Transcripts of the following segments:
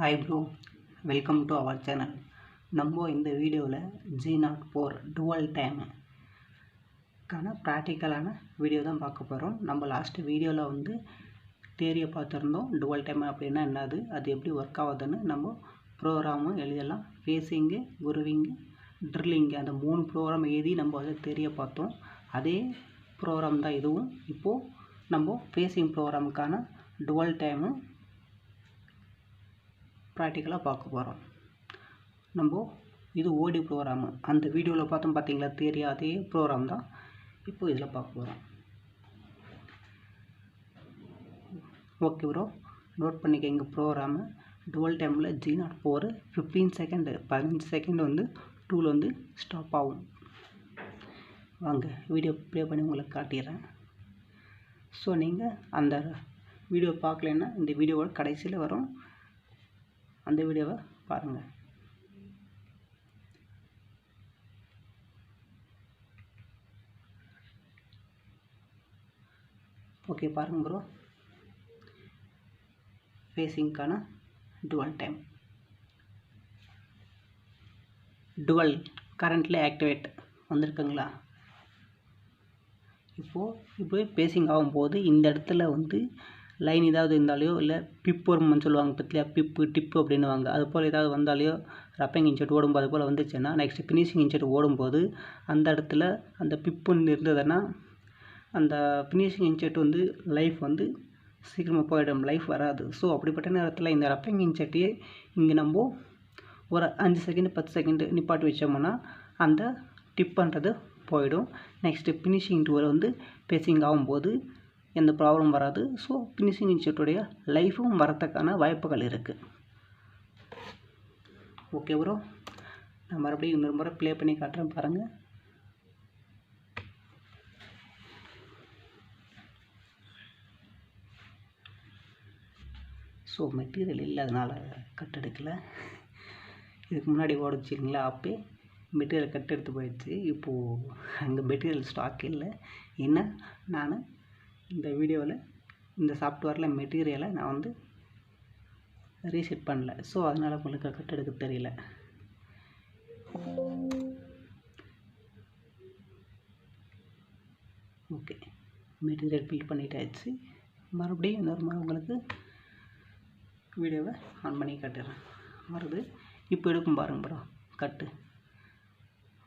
Hi bro welcome to our channel நம்ம இந்த வீடியோவில் ஜி நாட் ஃபோர் டுவல் டைமுக்கான ப்ராக்டிக்கலான வீடியோ தான் பார்க்க போகிறோம் நம்ம லாஸ்ட்டு வீடியோவில் வந்து தேரியை பார்த்துருந்தோம். டுவல் டைம் அப்படின்னா என்னது? அது எப்படி ஒர்க் ஆகுதுன்னு நம்ம ப்ரோக்ராமும் எழுதலாம். ஃபேஸிங்கு குருவிங்கு ட்ரில்லிங்கு அந்த மூணு ப்ரோக்ராம் எழுதி நம்ம வந்து தெரிய பார்த்தோம். அதே ப்ரோக்ராம் தான் இதுவும். இப்போது நம்ம ஃபேஸிங் ப்ரோக்ராமுக்கான டுவல் டைமு ப்ராக்டிக்கலாக பார்க்க போகிறோம் நம்ம இது ஓடி ப்ரோக்ராமு அந்த வீடியோவில் பார்த்தோம் பார்த்தீங்களா? தேரி அதே ப்ரோக்ராம் தான் இப்போ இதில் பார்க்க போகிறோம் ஓகே ப்ரோ நோட் பண்ணிக்கங்க ப்ரோக்ராமு டுவெல் டைமில் G nought four fifteen second பதினஞ்சு செகண்ட் வந்து டூவில் வந்து ஸ்டாப் ஆகும். வாங்க வீடியோ ப்ளே பண்ணி உங்களுக்கு காட்டிடுறேன். ஸோ நீங்கள் அந்த வீடியோ பார்க்கலன்னா இந்த வீடியோவோட கடைசியில் வரும். அந்த வீடியோவை பாருங்கள் ஓகே பாருங்கள் ப்ரோ ஃபேஸிங்க்கான டுவல் டைம் டுவல் கரண்ட்ல ஆக்டிவேட் வந்திருக்குங்களா? இப்போது இப்போ பேசிங் ஆகும்போது இந்த இடத்துல வந்து லைன் ஏதாவது இருந்தாலையோ இல்லை பிப் வரும்னு சொல்லுவாங்க பத்தியா? பிப்பு டிப்பு அப்படின்னுவாங்க. அது போல் ஏதாவது வந்தாலையோ ரப்பிங் இன்செட் ஓடும்போது அது போல் வந்துச்சுன்னா நெக்ஸ்ட் ஃபினிஷிங் இன்செட் ஓடும்போது அந்த இடத்துல அந்த பிப்புன்னு இருந்ததுன்னா அந்த ஃபினிஷிங் இன்செட் வந்து லைஃப் வந்து சீக்கிரமாக போயிடும். லைஃப் வராது. ஸோ அப்படிப்பட்ட நேரத்தில் இந்த ரப்பிங் இன்செட்டையே இங்கே நம்ம ஒரு அஞ்சு செகண்ட் பத்து செகண்டு நிப்பாட்டி வச்சோம்னா அந்த டிப்புன்றது போயிடும். நெக்ஸ்ட்டு ஃபினிஷிங் டூவில் வந்து பேசிங் ஆகும்போது எந்த ப்ராப்ளம் வராது. ஸோ ஃபினிஷிங் இன்ஸ்டியூட்டுடைய லைஃபும் வரத்துக்கான வாய்ப்புகள் இருக்குது ஓகே ப்ரோ நான் மறுபடியும் இன்னொரு முறை ப்ளே பண்ணி காட்டுறேன் பாருங்கள் ஸோ மெட்டீரியல் இல்லாதனால கட் எடுக்கலை. இதுக்கு முன்னாடி ஓடிச்சிங்களா அப்போ மெட்டீரியல் கட் எடுத்து போயிடுச்சு. இப்போது அங்கே மெட்டீரியல் ஸ்டாக் இல்லை. என்ன? நான் இந்த வீடியோவில் இந்த சாஃப்ட்வேரில் மெட்டீரியலை நான் வந்து ரீசெட் பண்ணல. ஸோ அதனால் உங்களுக்கு கட் எடுக்க தெரியல. ஓகே மெட்டீரியல் பில் பண்ணிட்டாச்சு. மறுபடியும் இன்னொரு முறை உங்களுக்கு வீடியோவை ஆன் பண்ணி கட்டுறேன். வருது இப்போ எடுக்கும் பாருங்க ப்ரோ கட்டு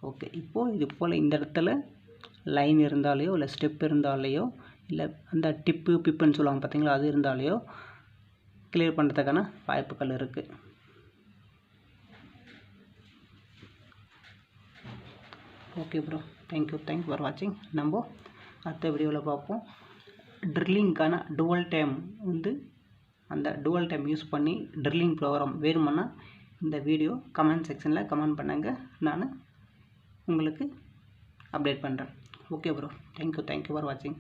ஓகே இப்போது இது போல் இந்த இடத்துல லைன் இருந்தாலேயோ இல்லை ஸ்டெப் இருந்தாலேயோ இல்லை. அந்த டிப்பு பிப்புன்னு சொல்லுவாங்க பார்த்தீங்களா அது இருந்தாலேயோ கிளியர் பண்ணுறதுக்கான வாய்ப்புகள் இருக்குது okay bro thank you thank you for வாட்சிங் நம்ம அடுத்த வீடியோவில் பார்ப்போம். ட்ரில்லிங்க்கான டுவல் டைம் வந்து அந்த டுவல் டைம் யூஸ் பண்ணி ட்ரில்லிங் ப்ரோக்ராம் வேணுமானா இந்த வீடியோ கமெண்ட் செக்ஷனில் கமெண்ட் பண்ணுங்கள் நான் உங்களுக்கு அப்டேட் பண்ணுறேன் okay bro thank you thank you for வாட்சிங்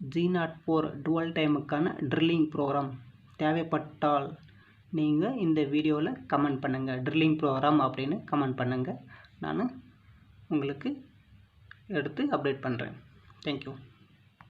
ஜி நாட் ஃபோர் டுவல் டைமுக்கான ட்ரில்லிங் ப்ரோக்ராம் தேவைப்பட்டால் நீங்கள் இந்த வீடியோவில் கமெண்ட் பண்ணுங்கள் ட்ரில்லிங் ப்ரோக்ராம் அப்படின்னு கமெண்ட் பண்ணுங்கள் நான் உங்களுக்கு எடுத்து அப்டேட் பண்ணுறேன் தேங்க்யூ